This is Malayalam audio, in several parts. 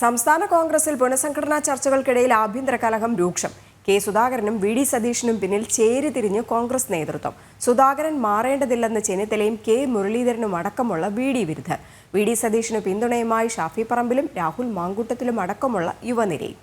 സംസ്ഥാന കോൺഗ്രസിൽ പുനഃസംഘടനാ ചർച്ചകൾക്കിടയിൽ ആഭ്യന്തര കലഹം രൂക്ഷം. കെ സുധാകരനും വി ഡി സതീഷിനും പിന്നിൽ ചേരിതിരിഞ്ഞ് കോൺഗ്രസ് നേതൃത്വം. സുധാകരൻ മാറേണ്ടതില്ലെന്ന് ചെന്നിത്തലയും കെ മുരളീധരനും അടക്കമുള്ള വി ഡി വിരുദ്ധർ. വി ഡി സതീഷിന് പിന്തുണയുമായി ഷാഫി പറമ്പിലും രാഹുൽ മാങ്കൂട്ടത്തിലും അടക്കമുള്ള യുവനിരയും.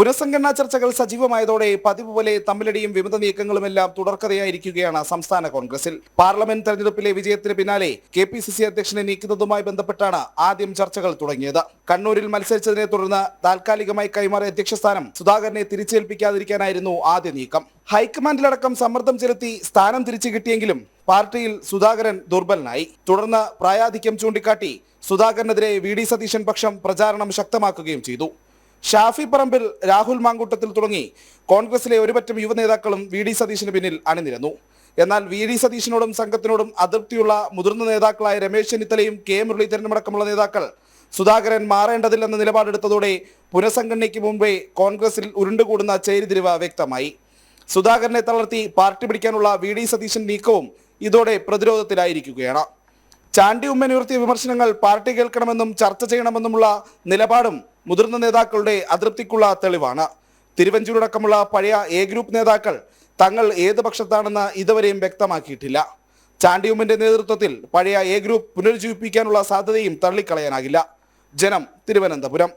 പുനഃസംഘടനാ ചർച്ചകൾ സജീവമായതോടെ പതിവ് പോലെ തമ്മിലടിയും വിമത നീക്കങ്ങളുമെല്ലാം തുടർക്കഥയായിരിക്കുകയാണ് സംസ്ഥാന കോൺഗ്രസിൽ. പാർലമെന്റ് തെരഞ്ഞെടുപ്പിലെ വിജയത്തിന് പിന്നാലെ കെ പി സി സി അധ്യക്ഷനെ നീക്കുന്നതുമായി ബന്ധപ്പെട്ടാണ് ആദ്യം ചർച്ചകൾ തുടങ്ങിയത്. കണ്ണൂരിൽ മത്സരിച്ചതിനെ തുടർന്ന് താൽക്കാലികമായി കൈമാറിയ അധ്യക്ഷസ്ഥാനം സുധാകരനെ തിരിച്ചേൽപ്പിക്കാതിരിക്കാനായിരുന്നു ആദ്യ നീക്കം. ഹൈക്കമാൻഡിലടക്കം സമ്മർദ്ദം ചെലുത്തി സ്ഥാനം തിരിച്ചു കിട്ടിയെങ്കിലും പാർട്ടിയിൽ സുധാകരൻ ദുർബലനായി. തുടർന്ന് പ്രായാധിക്യം ചൂണ്ടിക്കാട്ടി സുധാകരനെതിരെ വി ഡി സതീശൻ പക്ഷം പ്രചാരണം ശക്തമാക്കുകയും ചെയ്തു. ഷാഫി പറമ്പിൽ രാഹുൽ മാങ്കൂട്ടത്തിൽ തുടങ്ങി. കോൺഗ്രസിലെ ഒരുപറ്റം യുവ നേതാക്കളും വി ഡി സതീശിന് പിന്നിൽ അണിനിരന്നു. എന്നാൽ വി ഡി സതീശനോടും സംഘത്തിനോടും അതൃപ്തിയുള്ള മുതിർന്ന നേതാക്കളായ രമേശ് ചെന്നിത്തലയും കെ മുരളീധരനും അടക്കമുള്ള നേതാക്കൾ സുധാകരൻ മാറേണ്ടതില്ലെന്ന നിലപാടെടുത്തതോടെ പുനഃസംഘടനയ്ക്ക് മുമ്പേ കോൺഗ്രസിൽ ഉരുണ്ടുകൂടുന്ന ചേരിതിരിവ് വ്യക്തമായി. സുധാകരനെ തളർത്തി പാർട്ടി പിടിക്കാനുള്ള വി ഡി സതീശൻ നീക്കവും ഇതോടെ പ്രതിരോധത്തിലായിരിക്കുകയാണ്. ചാണ്ടി ഉമ്മൻ ഉയർത്തിയ വിമർശനങ്ങൾ പാർട്ടി കേൾക്കണമെന്നും ചർച്ച ചെയ്യണമെന്നുമുള്ള നിലപാടും മുതിർന്ന നേതാക്കളുടെ അതൃപ്തിക്കുള്ള തെളിവാണ്. തിരുവഞ്ചൂരടക്കമുള്ള പഴയ എ ഗ്രൂപ്പ് നേതാക്കൾ തങ്ങൾ ഏത് പക്ഷത്താണെന്ന് ഇതുവരെയും വ്യക്തമാക്കിയിട്ടില്ല. ചാണ്ടിയുമ്മിന്റെ നേതൃത്വത്തിൽ പഴയ എ ഗ്രൂപ്പ് പുനരുജ്ജീവിപ്പിക്കാനുള്ള സാധ്യതയും തള്ളിക്കളയാനാകില്ല. ജനം തിരുവനന്തപുരം.